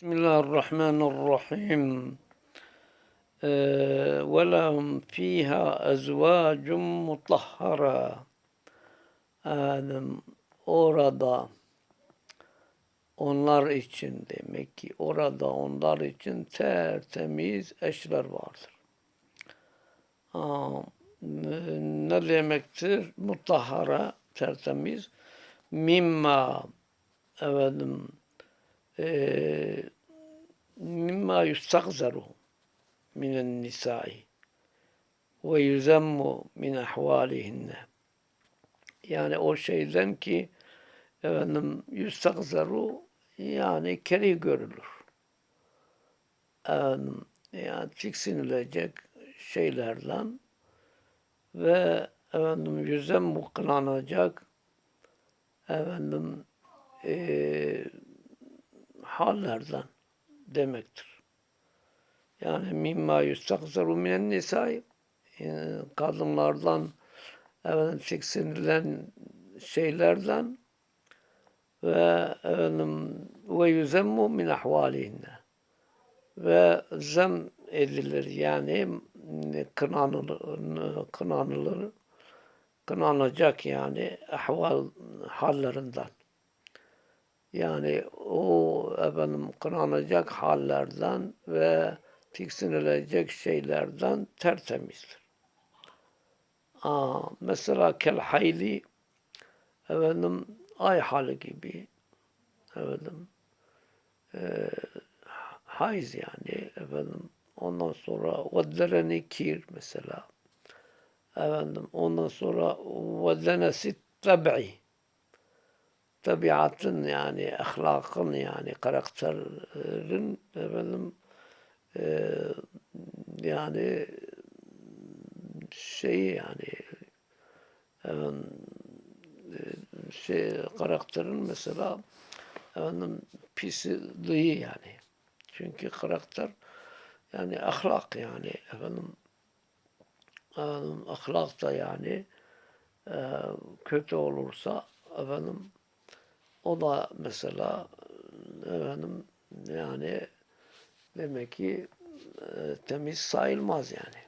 Bismillahirrahmanirrahim. Ee, ve lehum fiha ezvacun mutahhara. Adem orada onlar için demek ki orada onlar için tertemiz eşler vardır. Aa, ne demektir? Mutahhara tertemiz. Mimma efendim mimma yustagzaru minen nisai ve yuzemmu min ahvalihinne yani o şeyden ki efendim yustagzaru yani keri görülür. Efendim, yani tiksinilecek şeylerden ve efendim yüzden bu kınanacak efendim e, hallerden demektir. Yani mimma yustakzaru minen nisai e, kadınlardan efendim tiksinilen şeylerden ve efendim ve yüzemmu min ahvalihinne ve zem edilir yani kınanılır, kınanılır kınanacak yani ahval hallerinden. Yani o efendim kınanacak hallerden ve tiksinilecek şeylerden tertemizdir. Aa, mesela kel hayli efendim ay hali gibi efendim e, hayz yani efendim ondan sonra veddereni kir mesela efendim ondan sonra veddenesi tabi tabiatın yani ahlakın yani karakterin efendim e, yani şeyi yani efendim, şey karakterin mesela efendim pisliği yani. Çünkü karakter yani ahlak yani efendim, efendim ahlak da yani e, kötü olursa efendim o da mesela efendim yani demek ki e, temiz sayılmaz yani.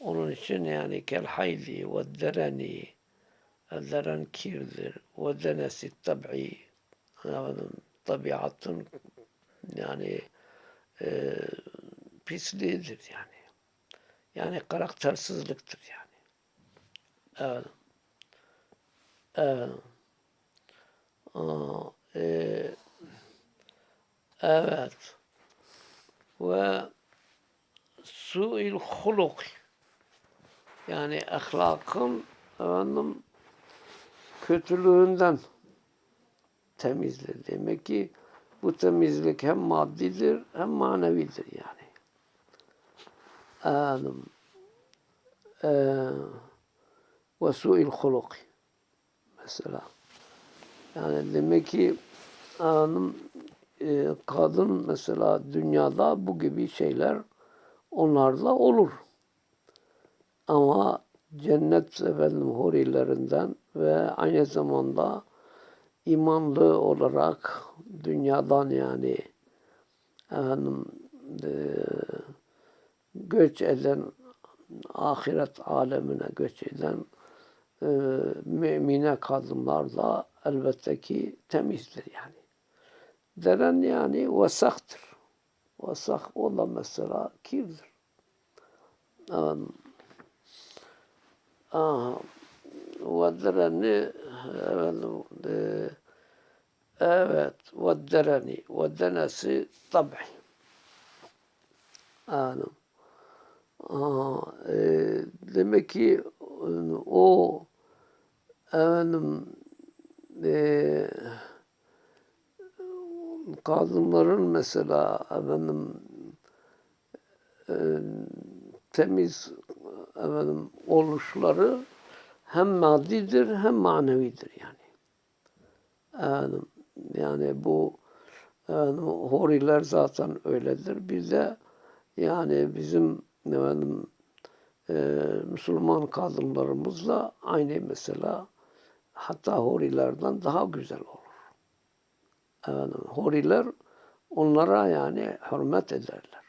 Onun için yani kel hayli ve dereni deren kirdir ve denesi tabi efendim, tabiatın yani e, pisliğidir yani. Yani karaktersizliktir yani. Evet. Evet. Aa, e, evet. Ve su'il huluk yani ahlakın efendim kötülüğünden temizdir. Demek ki bu temizlik hem maddidir hem manevidir yani. Efendim e, ve su'il huluk mesela. Yani demek ki hanım e, kadın mesela dünyada bu gibi şeyler onlarla olur. Ama cennet efendim hurilerinden ve aynı zamanda imanlı olarak dünyadan yani efendim e, göç eden ahiret alemine göç eden e, mümine kadınlar da elbette ki temizdir yani. Deren yani vasaktır. Vasak o da mesela kirdir. Um, aha, ve dereni efendim, e, evet ve dereni ve denesi tabi. Anım. Aha, e, demek ki o efendim e, kadınların mesela efendim e, temiz efendim oluşları hem maddidir hem manevidir yani. Efendim, yani bu efendim, horiler zaten öyledir. Bir de yani bizim efendim, e, Müslüman kadınlarımızla aynı mesela hatta horilerden daha güzel olur. Efendim, horiler onlara yani hürmet ederler.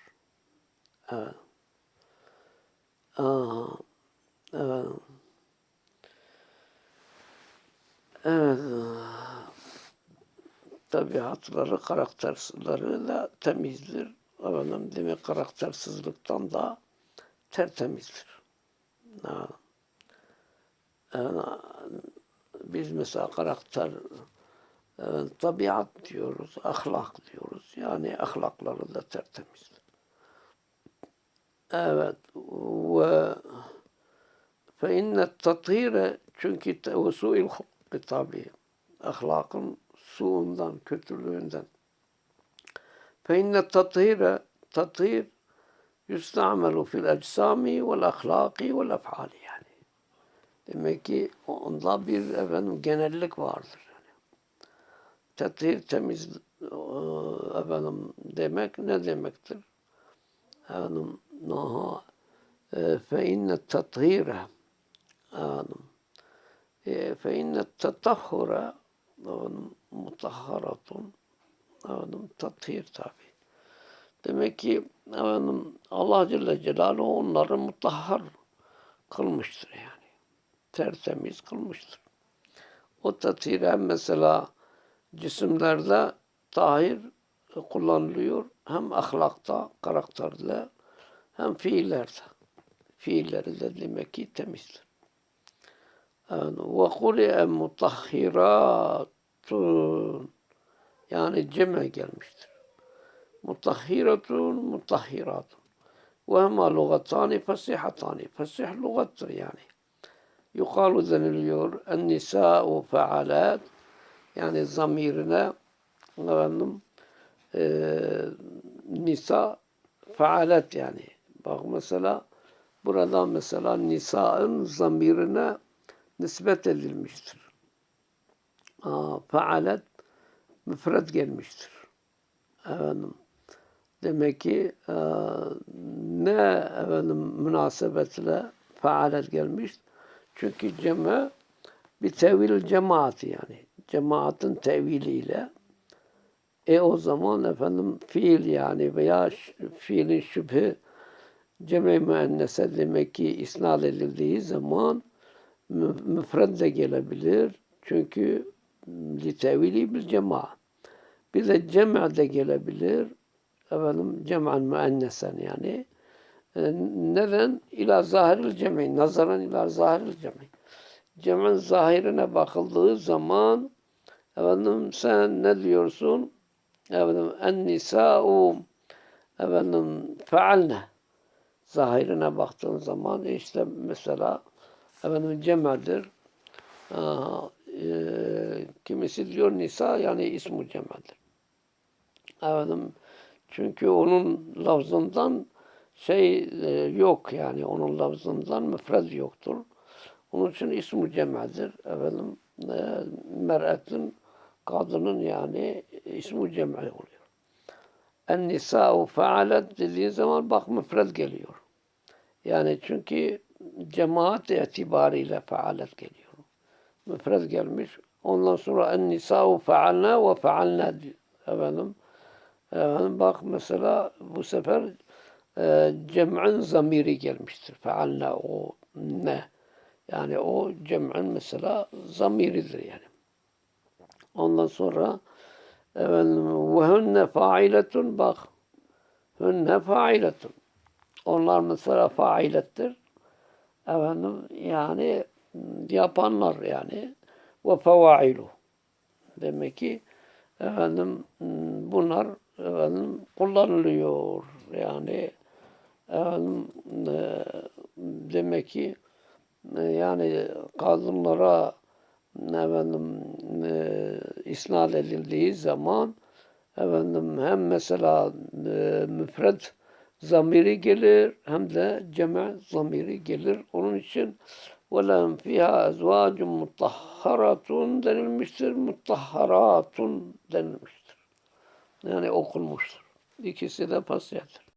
Evet. Aa, evet. Evet. Tabiatları, karaktersizleri de temizdir. Efendim, demek karaktersizlikten da tertemizdir. Evet. Yani biz mesela karakter, tabiat diyoruz, ahlak diyoruz. Yani ahlakları da tertemizdir. Evet. Ve fe innet tathire çünkü ve su'il tabi. Ahlakın suundan, kötülüğünden. Fe innet tathire tathir yustamelu fil eczami vel ahlaki vel efali yani. Demek ki onda bir efendim genellik vardır. Yani. Tathir temiz efendim demek ne demektir? Efendim naha fe inne tathire efendim fe inne tetahhure efendim mutahharatun efendim tathir tabi. Demek ki efendim Allah Celle Celaluhu onları mutahhar kılmıştır yani. Tertemiz kılmıştır. O tathir hem mesela cisimlerde tahir kullanılıyor. Hem ahlakta, karakterde hem fiillerde. Fiilleri de demek ki temizdir. Yani, ve kuri'e mutahhiratun yani cem'e gelmiştir. Mutahhiratun, mutahhiratun. Ve hema lugatani fasihatani. Fasih lugattır yani. Yukalu deniliyor. En nisa'u fealat yani zamirine efendim e, nisa faalet yani. Bak mesela burada mesela nisa'ın zamirine nispet edilmiştir. Aa, faalet müfred gelmiştir. Efendim, demek ki e, ne efendim münasebetle faalet gelmiş? Çünkü cema bir tevil cemaati yani. Cemaatin teviliyle e o zaman efendim fiil yani veya fiilin şüphe cem-i müennese demek ki isnad edildiği zaman müfred de gelebilir. Çünkü li tevili bir cema. Bir de cem'a de gelebilir. Efendim cem'an müennesen yani. E, neden? İla zahiril cem'i. Nazaran ila zahiril cem'i. Cem'in zahirine bakıldığı zaman efendim sen ne diyorsun? Efendim en nisa'u efendim fealne zahirine baktığın zaman işte mesela efendim cemadır. E, kimisi diyor nisa yani ismu cemadır. Efendim çünkü onun lafzından şey e, yok yani onun lafzından müfred yoktur. Onun için ismu cemadır. Efendim e, mer'etin kadının yani ismu cem'i oluyor. En nisa'u faalet dediğin zaman bak müfred geliyor. Yani çünkü cemaat itibariyle faalet geliyor. Müfred gelmiş. Ondan sonra en nisa'u faalna ve faalna efendim. Efendim bak mesela bu sefer e, cem'in zamiri gelmiştir. Faalna o ne? Yani o cem'in mesela zamiridir yani. Ondan sonra efendim ve hünne failetun bak hünne failetun onlar mesela failettir efendim yani yapanlar yani ve fevailu demek ki efendim bunlar efendim kullanılıyor yani demek ki e, yani kadınlara efendim e, isnad edildiği zaman efendim hem mesela e, müfred zamiri gelir hem de cema zamiri gelir. Onun için وَلَهُمْ فِيهَا اَزْوَاجٌ مُطَّهَّرَةٌ denilmiştir. Mutahharatun denilmiştir. Yani okunmuştur. İkisi de pasiyettir.